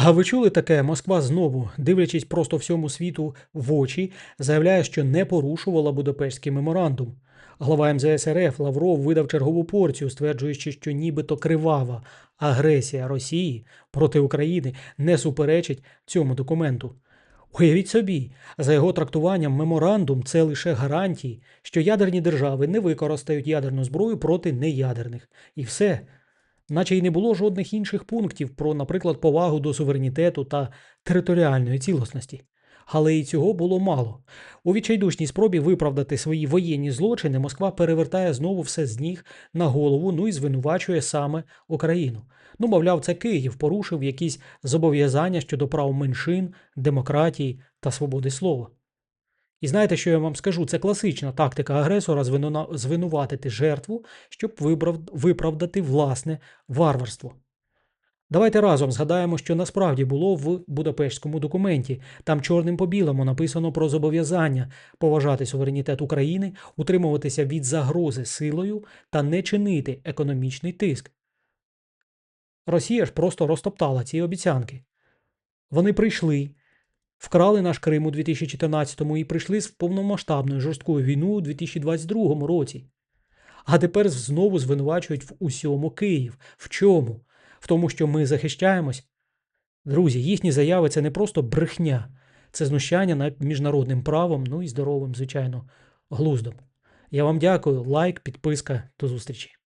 А ви чули таке? Москва знову, дивлячись просто всьому світу в очі, заявляє, що не порушувала Будапештський меморандум. Глава МЗС РФ Лавров видав чергову порцію, стверджуючи, що нібито кривава агресія Росії проти України не суперечить цьому документу. Уявіть собі, за його трактуванням, меморандум це лише гарантії, що ядерні держави не використають ядерну зброю проти неядерних. І все. Наче й не було жодних інших пунктів про, наприклад, повагу до суверенітету та територіальної цілісності. Але і цього було мало. У відчайдушній спробі виправдати свої воєнні злочини Москва перевертає знову все з ніг на голову, ну і звинувачує саме Україну. Ну, мовляв, це Київ порушив якісь зобов'язання щодо прав меншин, демократії та свободи слова. І знаєте, що я вам скажу? Це класична тактика агресора звинуватити жертву, щоб виправдати власне варварство. Давайте разом згадаємо, що насправді було в Будапештському документі. Там чорним по білому написано про зобов'язання поважати суверенітет України, утримуватися від загрози силою та не чинити економічний тиск. Росія ж просто розтоптала ці обіцянки. Вони прийшли, вкрали наш Крим у 2014-му і прийшли з повномасштабною жорсткою війною у 2022 році. А тепер знову звинувачують в усьому Київ. В чому? В тому, що ми захищаємось? Друзі, їхні заяви це не просто брехня, це знущання над міжнародним правом, ну і здоровим, звичайно, глуздом. Я вам дякую. Лайк, підписка, до зустрічі.